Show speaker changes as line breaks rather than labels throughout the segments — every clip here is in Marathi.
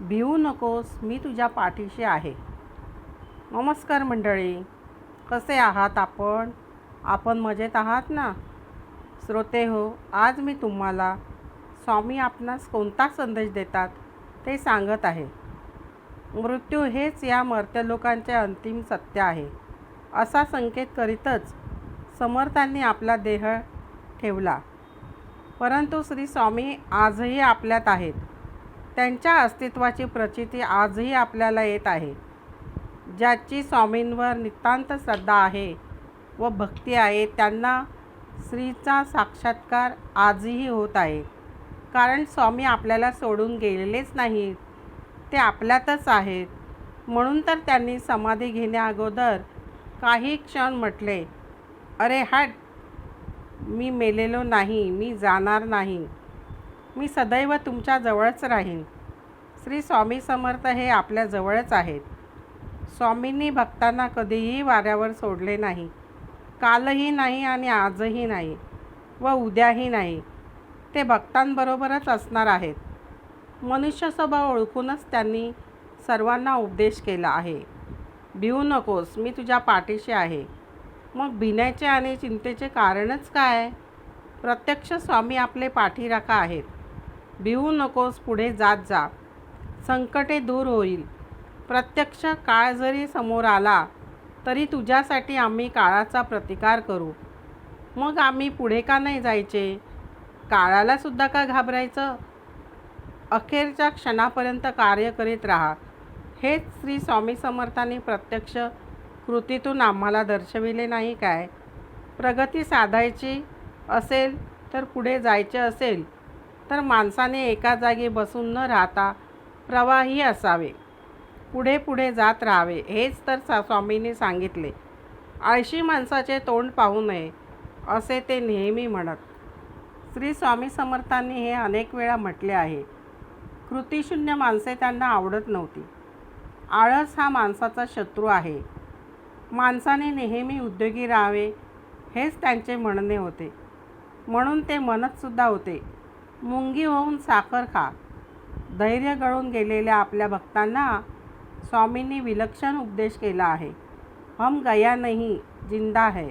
भिवू नकोस मी तुझ्या पाठीशी आहे. नमस्कार मंडळी कसे आहात आपण? आपण मजेत आहात ना? श्रोते हो आज मी तुम्हाला स्वामी आपणास कोणता संदेश देतात ते सांगत आहे. मृत्यू हेच या मर्त्यलोकांचे अंतिम सत्य आहे असा संकेत करीतच समर्थांनी आपला देह ठेवला. परंतु श्री स्वामी आजही आपल्यात आहेत. त्यांच्या अस्तित्वाची प्रचिती आजही आपल्याला येत आहे. ज्याची स्वामींवर नितांत श्रद्धा आहे व भक्ती आहे त्यांना स्त्रीचा साक्षात्कार आजही होत आहे. कारण स्वामी आपल्याला सोडून गेलेलेच नाहीत. ते आपल्यातच आहेत. म्हणून तर त्यांनी समाधी घेण्याअगोदर काही क्षण म्हटले अरे हट. मी मेलेलो नाही. मी जाणार नाही. मी सदैव तुमच्या जवळच राहीन. श्री स्वामी समर्थ हे आपल्या जवळच आहेत. स्वामींनी भक्तांना कधीही वाऱ्यावर सोडले नाही. कालही नाही आणि आजही नाही व उद्याही नाही. ते भक्तांबरोबरच असणार आहेत. मनुष्य स्वभाव ओळखूनच त्यांनी सर्वांना उपदेश केला आहे. भिवू नकोस मी तुझ्या पाठीशी आहे. मग भिण्याचे आणि चिंतेचे कारणच काय? प्रत्यक्ष स्वामी आपले पाठीराखा आहेत. भिवू नकोस पुढे जात जा. संकटे दूर होईल. प्रत्यक्ष काळ जरी समोर आला तरी तुझ्यासाठी आम्ही काळाचा प्रतिकार करू. मग आम्ही पुढे का नाही जायचे? काळालासुद्धा का घाबरायचं? अखेरच्या क्षणापर्यंत कार्य करीत राहा. हेच श्री स्वामी समर्थांनी प्रत्यक्ष कृतीतून आम्हाला दर्शविले नाही काय? प्रगती साधायची असेल तर पुढे जायचे असेल. तर माणसाने एका जागी बसून न राहता प्रवाही असावे. पुढे पुढे जात राहावे हेच तर सा स्वामींनी सांगितले. आळशी माणसाचे तोंड पाहू नये असे ते नेहमी म्हणत. श्री स्वामी समर्थांनी हे अनेक वेळा म्हटले आहे. कृतिशून्य माणसे त्यांना आवडत नव्हती. आळस हा माणसाचा शत्रू आहे. माणसाने नेहमी उद्योगी राहावे हेच त्यांचे म्हणणे होते. म्हणून ते म्हणतसुद्धा होते. मुंगी होऊन साखर खा. धैर्य गळून गेलेल्या आपल्या भक्तांना स्वामींनी विलक्षण उपदेश केला आहे. हम गया नाही जिंदा है.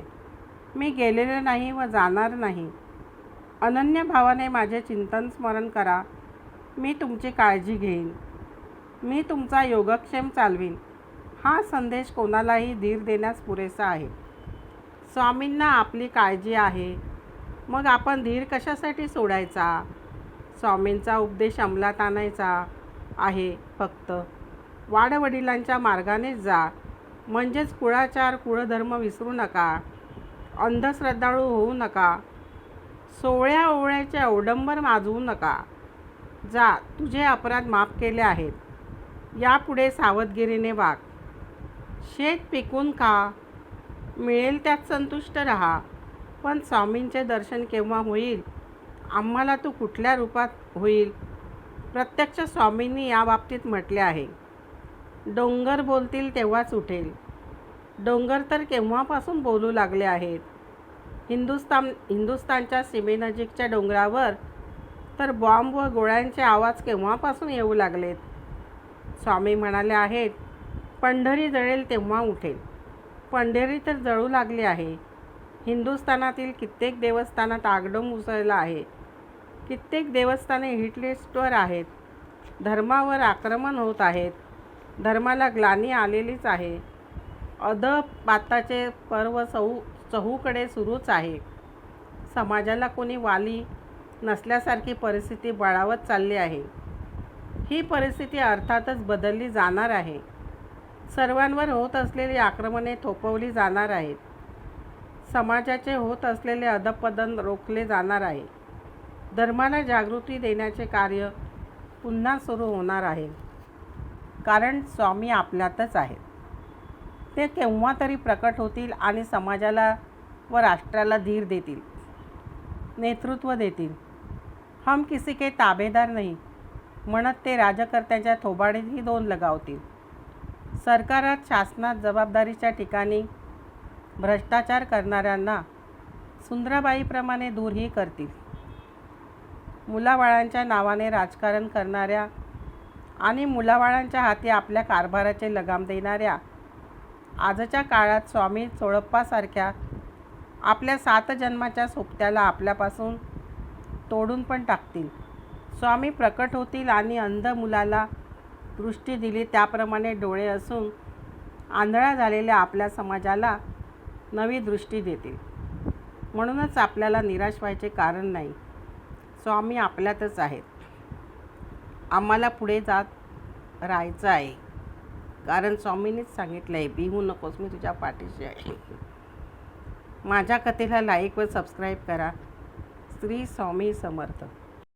मी गेलेले नाही व जाणार नाही. अनन्य भावाने माझे चिंतन स्मरण करा. मी तुमची काळजी घेईन. मी तुमचा योगक्षेम चालवीन. हा संदेश कोणालाही धीर देण्यास पुरेसा आहे. स्वामींना आपली काळजी आहे. मग आपण धीर कशासाठी सोडायचा? स्वामींचा उपदेश अंमलात आणायचा आहे फक्त. वाडवडिलांच्या मार्गानेच जा. म्हणजेच कुळाचार कुळधर्म विसरू नका. अंधश्रद्धाळू होऊ नका. सोळ्या ओवळ्याचे अवडंबर माजवू नका. जा तुझे अपराध माफ केले आहेत. यापुढे सावधगिरीने वाग. शेत पिकून खा. मिळेल त्यात संतुष्ट रहा. पण स्वामींचे दर्शन केव्हा होईल? आम्हाला तू कुठल्या रूपात होईल? प्रत्यक्ष स्वामींनी याबाबतीत म्हटले आहे. डोंगर बोलतील तेव्हाच उठेल. डोंगर तर केव्हापासून बोलू लागले आहेत? हिंदुस्तान हिंदुस्तानच्या सीमेनजीकच्या डोंगरावर तर बॉम्ब व गोळ्यांचे आवाज केव्हापासून येऊ लागलेत? स्वामी म्हणाले आहेत पंढरी जळेल तेव्हा उठेल. पंढरी तर जळू लागली आहे. हिंदुस्थानातील कित्येक देवस्थानात आगडोंब उसळला आहे. कित्येक देवस्थाने हिटलिस्टवर आहेत. धर्मावर आक्रमण होत आहेत. धर्माला ग्लानी आलेलीच आहे. अधपाताचे पर्व चहू चहूकडे सुरूच आहे. समाजाला कोणी वाली नसल्यासारखी परिस्थिती बळावत चालली आहे. ही परिस्थिती अर्थातच बदलली जाणार आहे. सर्वांवर होत असलेली आक्रमणे थोपवली जाणार आहेत. समाजाचे होत असलेले अधपतन रोखले जाणार आहे. धर्माला जागृती देण्याचे कार्य पुन्हा सुरू होणार आहे. कारण स्वामी आपल्यातच आहेत. ते केव्हा तरी प्रकट होतील आणि समाजाला व राष्ट्राला धीर देतील नेतृत्व देतील. हम किसी के ताबेदार नाही म्हणत ते राजकर्त्यांच्या थोबाडीतही दोन लगावतील. सरकारात शासनात जबाबदारीच्या ठिकाणी भ्रष्टाचार करणाऱ्यांना सुंदराबाईप्रमाणे दूरही करतील. मुलाबाळांच्या नावाने राजकारण करणाऱ्या आणि मुलाबाळांच्या हाती आपल्या कारभाराचे लगाम देणाऱ्या आजच्या काळात स्वामी चोळप्पासारख्या आपल्या सात जन्माच्या सोबत्याला आपल्यापासून तोडून पण टाकतील. स्वामी प्रकट होतील आणि अंध मुलाला दृष्टी दिली त्याप्रमाणे डोळे असून आंधळा झालेल्या आपल्या समाजाला नवी दृष्टी देतील. म्हणूनच आपल्याला निराश व्हायचे कारण नाही. स्वामी आपल्यातच आहेत. आम्हाला पुढे जात राहायचं आहे. कारण स्वामीनेच सांगितलं आहे बिहू नकोस मी तुझ्या पाठीशी आहे. माझ्या कथेला लाईक व सबस्क्राईब करा. श्री स्वामी समर्थ.